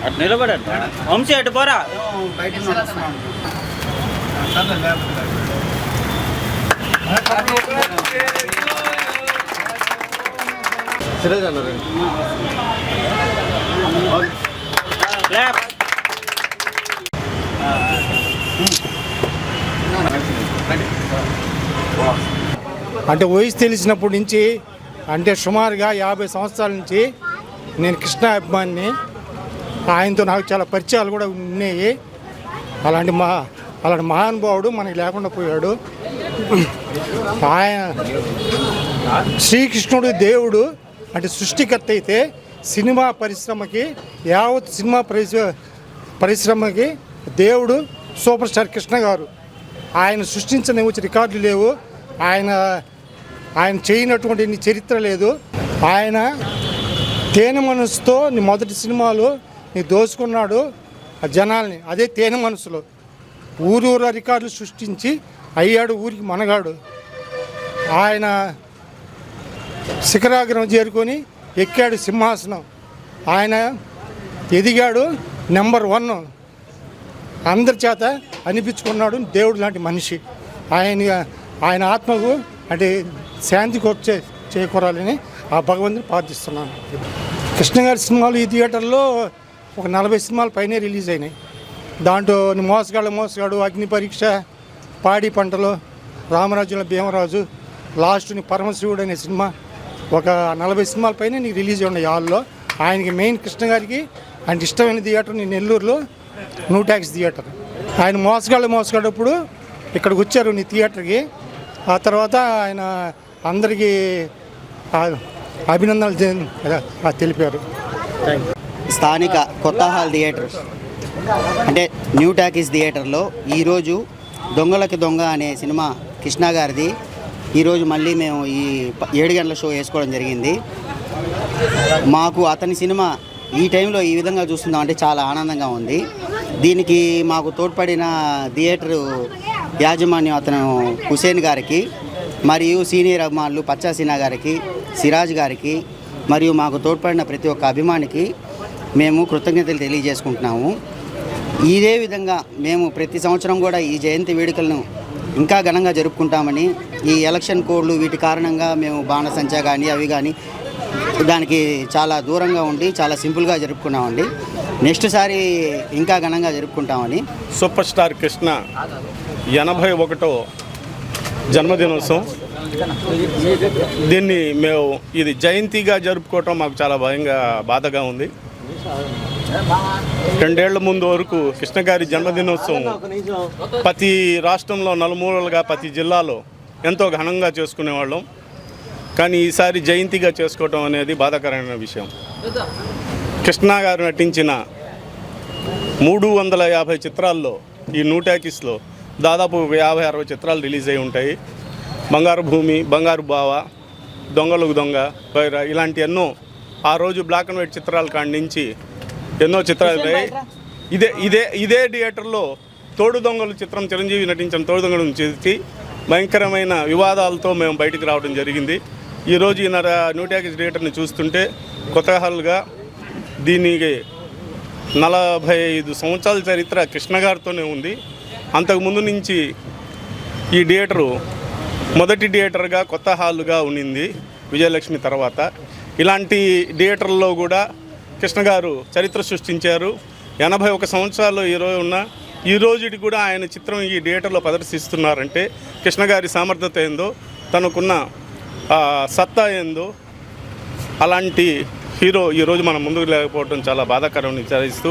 అటు నిలబడాడు వంశీ అటు పోరా సిరాజ్ అన్నారు అంటే వయసు తెలిసినప్పటి నుంచి అంటే సుమారుగా యాభై సంవత్సరాల నుంచి నేను కృష్ణ అభిమాన్ని ఆయనతో నాకు చాలా పరిచయాలు కూడా ఉన్నాయి. అలాంటి మా అలాంటి మహానుభావుడు మనకి లేకుండా పోయాడు. ఆయన శ్రీకృష్ణుడు దేవుడు అంటే సృష్టికర్త అయితే సినిమా పరిశ్రమకి యావత్ సినిమా పరిశ్ర పరిశ్రమకి దేవుడు సూపర్ స్టార్ కృష్ణ గారు. ఆయన సృష్టించిన రికార్డులు లేవు. ఆయన ఆయన చేయనటువంటి చరిత్ర లేదు. ఆయన తేనె మనసుతో నీ మొదటి సినిమాలు నీ దోచుకున్నాడు జనాల్ని. అదే తేనె మనసులో. ఊరూర రికార్డులు సృష్టించి అయ్యాడు ఊరికి మనగాడు. ఆయన శిఖరాగ్రం చేరుకొని ఎక్కాడు సింహాసనం. ఆయన ఎదిగాడు నెంబర్ వన్. అందరి చేత అనిపించుకున్నాడు దేవుడు లాంటి మనిషి. ఆయన ఆయన ఆత్మకు అంటే శాంతికి వచ్చే చేకూరాలని ఆ భగవంతుని ప్రార్థిస్తున్నాను. కృష్ణగారి సినిమాలు ఈ థియేటర్లో ఒక నలభై సినిమాలు పైనే రిలీజ్ అయినాయి. దాంట్లో మోసగాడు మోసగాడు అగ్ని పరీక్ష పాడి పంటలు రామరాజుల భీమరాజు లాస్ట్ని పరమశివుడు అనే సినిమా ఒక నలభై సినిమాల పైన నీకు రిలీజ్ ఉన్నాయి హాల్లో. ఆయనకి మెయిన్ కృష్ణ గారికి ఆయన ఇష్టమైన థియేటర్ నేను నెల్లూరులో న్యూ ట్యాక్స్ థియేటర్ ఆయన మోసగాళ్ళు మోసగాడప్పుడు ఇక్కడికి వచ్చారు నీ థియేటర్కి ఆ తర్వాత ఆయన అందరికీ అభినందనలు తెలిపారు. స్థానిక కొత్త హాల్ థియేటర్ అంటే న్యూ టాకీస్ థియేటర్లో ఈరోజు దొంగలకి దొంగ అనే సినిమా కృష్ణ గారిది. ఈరోజు మళ్ళీ మేము ఈ ఏడు గంటల షో వేసుకోవడం జరిగింది. మాకు అతని సినిమా ఈ టైంలో ఈ విధంగా చూస్తున్నాం అంటే చాలా ఆనందంగా ఉంది. దీనికి మాకు తోడ్పడిన థియేటర్ యాజమాన్యం అతను హుసేన్ గారికి మరియు సీనియర్ అభిమానులు పచ్చా సినా గారికి సిరాజ్ గారికి మరియు మాకు తోడ్పడిన ప్రతి ఒక్క అభిమానికి మేము కృతజ్ఞతలు తెలియజేసుకుంటున్నాము. ఇదే విధంగా మేము ప్రతి సంవత్సరం కూడా ఈ జయంతి వేడుకలను ఇంకా ఘనంగా జరుపుకుంటామని ఈ ఎలక్షన్ కోడ్లు వీటి కారణంగా మేము బాణసంచా కానీ అవి కానీ దానికి చాలా దూరంగా ఉండి చాలా సింపుల్గా జరుపుకున్నామండి. నెక్స్ట్ సారి ఇంకా ఘనంగా జరుపుకుంటామని. సూపర్ స్టార్ కృష్ణ ఎనభై ఒకటో జన్మదినోత్సవం. దీన్ని మేము ఇది జయంతిగా జరుపుకోవటం మాకు చాలా భయంగా బాధగా ఉంది. రెండేళ్ళ ముందు వరకు కృష్ణ గారి జన్మదినోత్సవం ప్రతి రాష్ట్రంలో నలుమూలలుగా ప్రతి జిల్లాలో ఎంతో ఘనంగా చేసుకునేవాళ్ళం. కానీ ఈసారి జయంతిగా చేసుకోవటం అనేది బాధాకరమైన విషయం. కృష్ణ గారు నటించిన మూడు వందల యాభై చిత్రాల్లో ఈ నూటాకిస్లో దాదాపు ఒక యాభై అరవై చిత్రాలు రిలీజ్ అయి ఉంటాయి. బంగారు భూమి బంగారు బావ దొంగలకు దొంగ వైరా ఇలాంటి ఎన్నో ఆ రోజు బ్లాక్ అండ్ వైట్ చిత్రాల కాడి నుంచి ఎన్నో చిత్రాలు ఉన్నాయి. ఇదే ఇదే ఇదే థియేటర్లో తోడు దొంగలు చిత్రం చిరంజీవి నటించిన తోడు దొంగలను చేసి భయంకరమైన వివాదాలతో మేము బయటికి రావడం జరిగింది. ఈరోజు ఈయన న్యూ న్యూటాకిస్ థియేటర్ని చూస్తుంటే కొత్త హాల్గా దీనికి నలభై ఐదు సంవత్సరాల చరిత్ర కృష్ణ గారితోనే ఉంది. అంతకుముందు నుంచి ఈ థియేటరు మొదటి థియేటర్గా కొత్త హాలుగా ఉండింది విజయలక్ష్మి తర్వాత. ఇలాంటి థియేటర్లో కూడా కృష్ణ గారు చరిత్ర సృష్టించారు. ఎనభై ఒక సంవత్సరాలు ఈరోజు ఉన్న ఈ రోజుటి కూడా ఆయన చిత్రం ఈ థియేటర్లో ప్రదర్శిస్తున్నారంటే కృష్ణ గారి సామర్థ్యత ఏందో తనకున్న సత్తా ఏందో అలాంటి హీరో ఈరోజు మన ముందుకు లేకపోవడం చాలా బాధాకరం విచారిస్తూ.